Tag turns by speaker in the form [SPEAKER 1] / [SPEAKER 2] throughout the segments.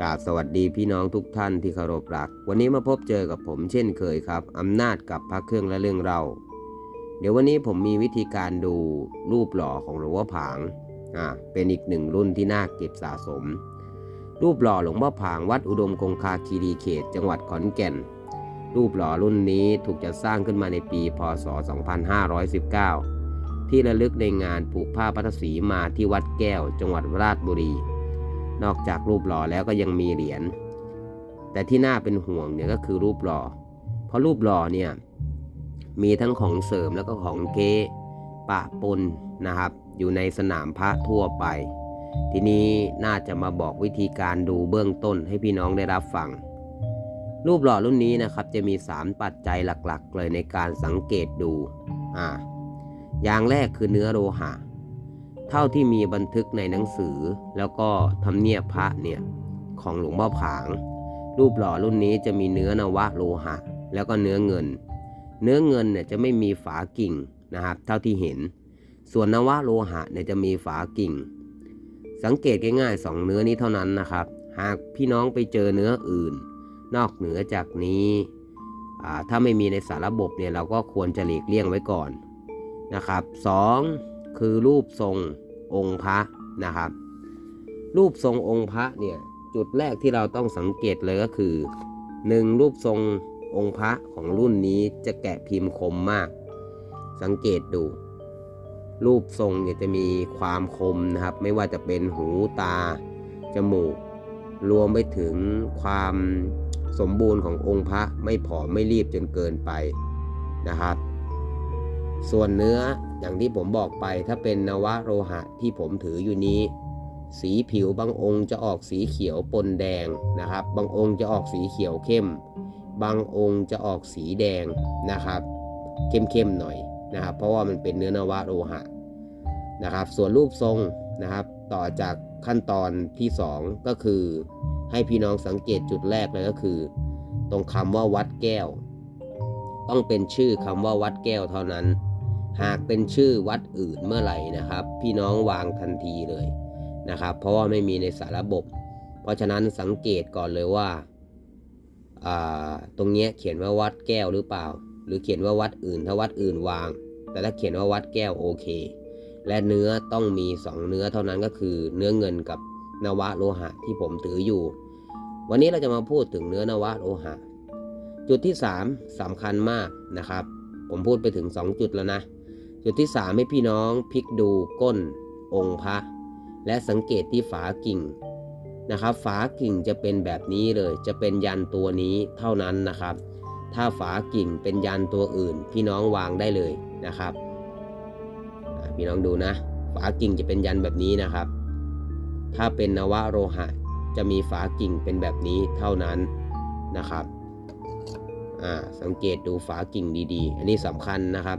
[SPEAKER 1] กราบสวัสดีพี่น้องทุกท่านที่เคารพรัก วันนี้มาพบเจอกับผมเช่นเคยครับอำนาจกับพระเครื่องและเรื่องเรา เดี๋ยววันนี้ผมมีวิธีการดูรูปหล่อของหลวงพ่อผางอ่าเป็นอีกหนึ่งรุ่นที่น่าเก็บสะสม รูปหล่อหลวงพ่อผางวัดอุดมคงคาคีรีเขต จังหวัดขอนแก่น รูปหล่อรุ่นนี้ถูกจัดสร้างขึ้นมาในปีพศ 2519 ที่ระลึกในงานผูกผ้าพัทสีมาที่วัดแก้ว จังหวัดราชบุรี นอกจากรูปหล่อแล้วก็ยังมีเหรียญ แต่ที่น่าเป็นห่วงเนี่ยก็คือรูปหล่อ เพราะรูปหล่อเนี่ยมีทั้งของเสริมแล้วก็ของเก๊ปะปนนะครับ อยู่ในสนามพระทั่วไป ทีนี้น่าจะมาบอกวิธีการดูเบื้องต้นให้พี่น้องได้รับฟัง รูปหล่อรุ่นนี้นะครับจะมี 3 ปัจจัยหลักๆ เลยในการสังเกตดู อ่า อย่างแรกคือเนื้อโลหะ เท่าที่มีบันทึกในหนังสือ แล้วก็ทำเนียบพระเนี่ยของหลวงพ่อผาง รูปหล่อรุ่นนี้จะมีเนื้อนวะโลหะ แล้วก็เนื้อเงิน เนื้อเงินเนี่ยจะไม่มีฝากิ่งนะครับ เท่าที่เห็น ส่วนนวะโลหะเนี่ยจะมีฝากิ่ง สังเกตง่ายๆสองเนื้อนี้เท่านั้นนะครับ หากพี่น้องไปเจอเนื้ออื่น นอกเหนือจากนี้ถ้าไม่มีในสารระบบเนี่ยเราก็ควรจะหลีกเลี่ยงไว้ก่อนนะครับสอง คือรูปทรงองค์พระนะครับ รูปทรงองค์พระเนี่ยจุดแรกที่เราต้องสังเกตเลยก็คือ 1. รูปทรงองค์พระของรุ่นนี้จะแกะพิมพ์คมมาก สังเกตดู รูปทรงเนี่ยจะมีความคมนะครับ ไม่ว่าจะเป็นหูตา จมูก รวมไปถึงความสมบูรณ์ขององค์พระไม่ผอมไม่รีบจนเกินไปนะครับ ส่วนเนื้อ อย่างที่ผมบอกไปถ้าเป็นนวโลหะที่ผมถืออยู่นี้ สีผิวบางองค์จะออกสีเขียวปนแดงนะครับ บางองค์จะออกสีเขียวเข้ม บางองค์จะออกสีแดงนะครับ เข้มๆหน่อยนะครับ เพราะว่ามันเป็นเนื้อนวโลหะนะครับ ส่วนรูปทรงนะครับ ต่อจากขั้นตอนที่ 2 ก็คือ ให้พี่น้องสังเกตจุดแรกเลยก็คือ ตรงคำว่าวัดแก้ว ต้องเป็นชื่อคำว่าวัดแก้วเท่านั้น หากเป็นชื่อวัดอื่นเมื่อไหร่นะครับ พี่น้องวางทันทีเลยนะครับ เพราะว่าไม่มีในสารระบบ เพราะฉะนั้นสังเกตก่อนเลยว่าาตรงนี้เขียนว่าวัดแก้วหรือเปล่า หรือเขียนว่าวัดอื่นถ้าวัดอื่นวาง แต่ถ้าเขียนว่าวัดแก้วโอเค และเนื้อต้องมี 2 เนื้อเท่านั้นก็คือ เนื้อเงินกับนวะโลหะที่ผมถืออยู่ วันนี้เราจะมาพูดถึงเนื้อนวะโลหะ จุดที่ 3สำคัญมากนะครับ ผมพูดไปถึง 2 จุดแล้วนะ จุดที่ 3 ให้พี่น้องพลิกดูก้นองค์พระ และสังเกตที่ฝากิ่งนะครับ ฝากิ่งจะเป็นแบบนี้เลย จะเป็นยันตัวนี้เท่านั้นนะครับ ถ้าฝากิ่งเป็นยันตัวอื่น พี่น้องวางได้เลยนะครับพี่น้องดูนะ ฝากิ่งจะเป็นยันแบบนี้นะครับ ถ้าเป็นนวะโลหะจะมีฝากิ่งเป็นแบบนี้เท่านั้นนะครับอ่าสังเกตดูฝากิ่งดีๆ อันนี้สำคัญนะครับ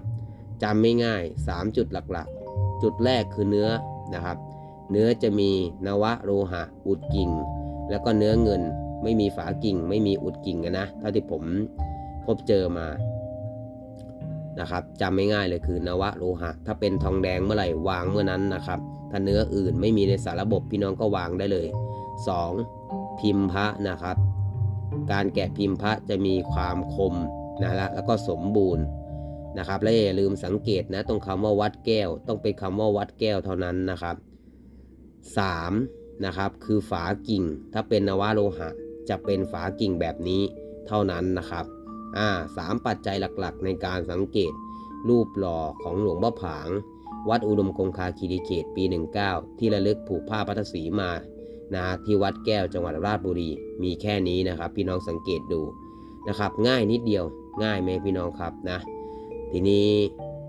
[SPEAKER 1] จำไม่ง่าย 3 จุดหลักๆ จุดแรกคือเนื้อนะครับ เนื้อจะมีนวะโลหะ อุดกิ่ง แล้วก็เนื้อเงินไม่มีฝากิ่ง ไม่มีอุดกิ่งนะเท่าที่ผมพบเจอมานะครับจำไม่ง่ายเลยคือนวะโลหะ ถ้าเป็นทองแดงเมื่อไหร่วางเมื่อนั้นนะครับถ้าเนื้ออื่นไม่มีในสารระบบพี่น้องก็วางได้เลย 2. พิมพ์พระนะครับ การแกะพิมพ์พระจะมีความคมนะละแล้วก็สมบูรณ์ นะครับและอย่าลืมสังเกตนะตรงคำว่าวัดแก้ว ต้องเป็นคำว่าวัดแก้วเท่านั้นนะครับ 3. นะครับคือฝากิ่ง ถ้าเป็นนวโลหะ จะเป็นฝากิ่งแบบนี้เท่านั้นนะครับอ่าสามปัจจัยหลักๆ ในการสังเกตรูปหล่อของหลวงพ่อผาง วัดอุดมคงคาคีรีเขตปี 19 ที่ระลึกผูกผ้าพัทสีมานะที่วัดแก้วจังหวัดราชบุรีมีแค่นี้นะครับ พี่น้องสังเกตดูนะครับ ง่ายนิดเดียวง่ายไหมพี่น้องครับนะ ทีนี้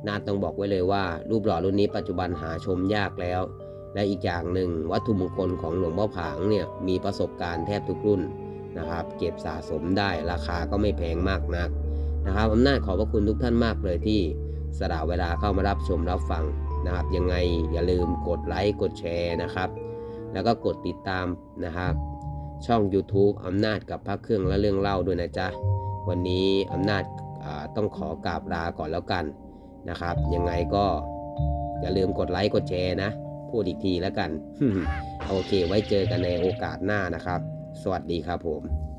[SPEAKER 1] นาต้องบอกไว้เลยว่า รูปหล่อรุ่นนี้ปัจจุบันหาชมยากแล้ว และอีกอย่างหนึ่งวัตถุมงคลของหลวงพ่อผางเนี่ยมีประสบการณ์แทบทุกรุ่นนะครับ เก็บสะสมได้ราคาก็ไม่แพงมากนักนะครับอำนาจขอบพระคุณทุกท่านมากเลยที่สละเวลาเข้ามารับชมรับฟังนะครับ ยังไงอย่าลืมกดไลค์กดแชร์นะครับ แล้วก็กดติดตามนะครับ ช่อง YouTube อำนาจกับพระเครื่องและเรื่องเล่าด้วยนะจ๊ะ วันนี้อำนาจ ต้องขอกราบลาก่อนแล้วกันนะครับ ยังไงก็อย่าลืมกดไลค์กดแชร์นะ พูดอีกทีแล้วกัน โอเค ไว้เจอกันในโอกาสหน้านะครับสสวัสดีครับผม